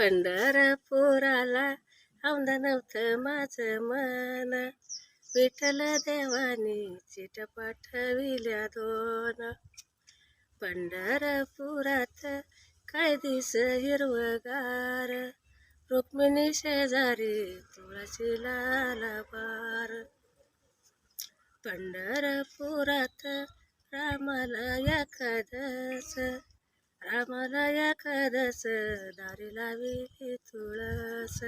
पंढरपुराला औंध नव्हतं माझं मन. विठ्ठल देवानी चिट पाठविल्या दोन. पंढरपुरात काय दिस हिरवगार. रुक्मिणी शेजारी तुळशी लाला बार पंढरपुरात रामाला एखादस रामाला एखादस दारी लावी तुळस.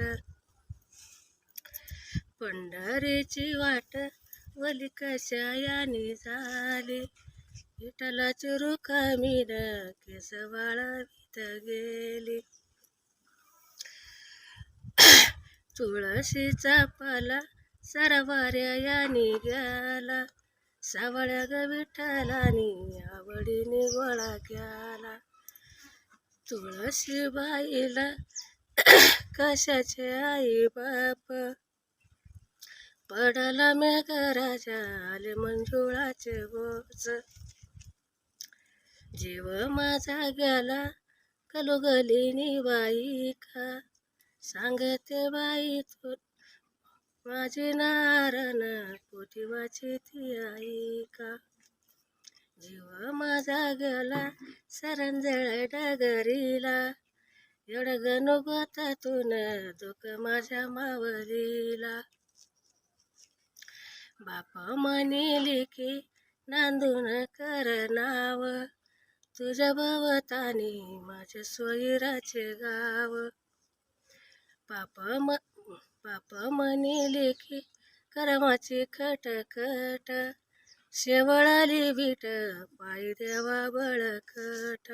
पंढरीची वाट वली कशा याने झाली. विठ्ठलाची रुखामीन केस वाळवीत गेली. तुळशीचा पाला सरवाऱ्या याने गेला. सावळ्या ग विठ्ठलानी आवडीने गोळा केला. तुळशी बाईला कशाचे आई बाप? पडला मेघराजा आले मंजुळाचे बोच जीव माझा गेला कलुगलीनी बाई का सांगते बाई तू माझी नारण पोटिवाची ती आई का जीव माझा गेला सरंजळ डगरीला. एवढं गणू गोतातून दुःख माझ्या मावलीला. बाप म्हणिली की नांदून कर नाव. तुझ्या भवतानी माझ्या सोयीराचे गाव. पापा म पापा म्हणिले की कर्माची खटखट. शेवळाली विट पायी देवा बळकट.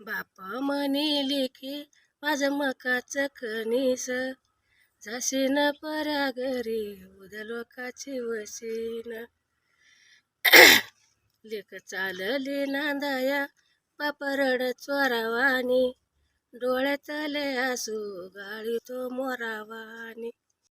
बापा म्हणिले की माझं मकाचं कणीस जाशीन पऱ्या घरी उद्या लोकाची वशीन. लेख चालली नांदाया पापरड चोरावानी डोळ्यातले आसू गाळी तो मोरावानी.